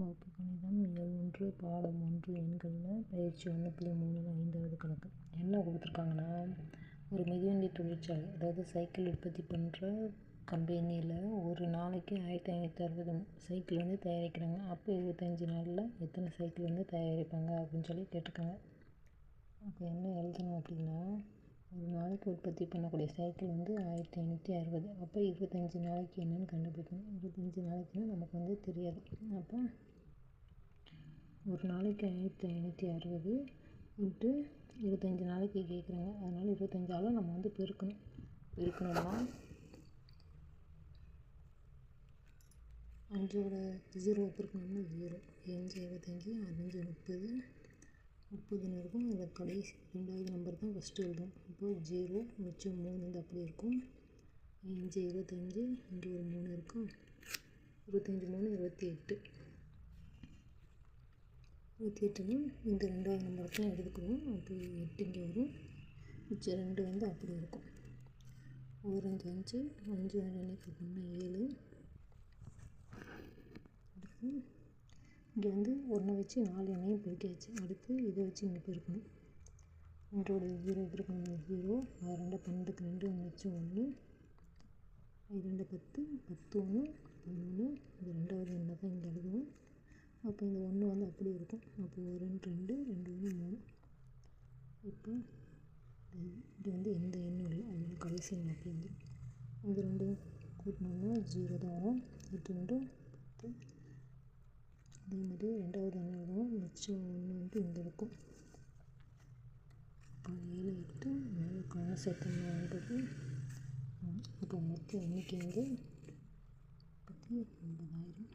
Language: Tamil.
வகுப்பு கணிதம் இயல் ஒன்று பாடம் ஒன்று எண்களில் பயிற்சி ஒன்று புள்ளி மூணில் ஐந்தாவது கணக்கு. என்ன கொடுத்துருக்காங்கன்னா ஒரு மிதிவண்டி தொழிற்சாலை அதாவது சைக்கிள் உற்பத்தி பண்ணுற கம்பெனியில் ஒரு நாளைக்கு ஆயிரத்தி ஐநூற்றி அறுபது சைக்கிள் வந்து தயாரிக்கிறாங்க. அப்போ இருபத்தஞ்சி நாளில் எத்தனை சைக்கிள் வந்து தயாரிப்பாங்க அப்படின்னு சொல்லி கேட்டிருக்காங்க. அப்போ என்ன எழுதணும் அப்படின்னா நாளைக்கு உற்பத்தி பண்ணக்கூடிய சைக்கிள் வந்து ஆயிரத்தி ஐநூற்றி அறுபது. அப்போ இருபத்தஞ்சி நாளைக்கு என்னென்னு கண்டுபிடிக்கணும். இருபத்தஞ்சி நாளைக்குன்னா நமக்கு வந்து தெரியாது. அப்போ ஒரு நாளைக்கு ஆயிரத்தி ஐநூற்றி அறுபது இன்ட்டு இருபத்தஞ்சி நாளைக்கு கேட்குறாங்க அதனால் இருபத்தஞ்சாலும் நம்ம வந்து பெருக்கணும். பெருக்கணும்னா அஞ்சோட ஜீரோ பெருக்கணும்னா ஜீரோ அஞ்சு இருபத்தஞ்சி அஞ்சு முப்பது முப்பதுன்னு இருக்கும் அதில் கடைசி ரெண்டாவது நம்பர் தான் ஃபஸ்ட்டு எழுதும். இப்போது ஜீரோ மிச்சம் மூணு வந்து அப்படி இருக்கும். அஞ்சு இருபத்தஞ்சி இங்கே ஒரு மூணு இருக்கும். இருபத்தஞ்சி மூணு இருபத்தி எட்டு. இருபத்தி எட்டுனா இந்த ரெண்டாவது நம்பர் தான் எடுத்துக்குவோம். அப்போ எட்டு இங்கே வரும். மிச்சம் ரெண்டு வந்து அப்படி இருக்கும். ஒரு அஞ்சு அஞ்சு. அஞ்சு அஞ்சு ஏழு. இருக்கும் இங்கே வந்து ஒன்றை வச்சு நாலு எண்ணையும் பெருக்கியாச்சு. அடுத்து இதை வச்சு இங்கே பெருக்கணும். ஒன்றோட ஜீரோ பெருக்கணும். ஜீரோ அது ரெண்டு பன்னெண்டுக்கு ரெண்டு ஒன்று வச்சு ஒன்று அது ரெண்டு பத்து பத்து ஒன்று பதினொன்று இது ரெண்டாவது எண்ணை தான் இங்கே எழுதுவோம் அப்போ இந்த ஒன்று வந்து அப்படி இருக்கும். அப்போ ஒரு ரெண்டு ரெண்டு ரெண்டு ஒன்று மூணு. இப்போ இது வந்து எந்த எண்ணும் இல்லை. அதனால கடைசி எண் அப்படி வந்து. இந்த ரெண்டு கூட்டினோம்னா ஜீரோ தான் வரும். எட்டு ரெண்டு பத்து அதே மாதிரி ரெண்டாவது என்ன மிச்சம் ஒன்று வந்து இங்கே இருக்கும். ஏழு எட்டு மேலே கணக்கு சேர்த்தோம்னா ஒன்பது அப்போ மொத்த எண்ணிக்கை வந்து பத்து ஒன்பதாயிரம்.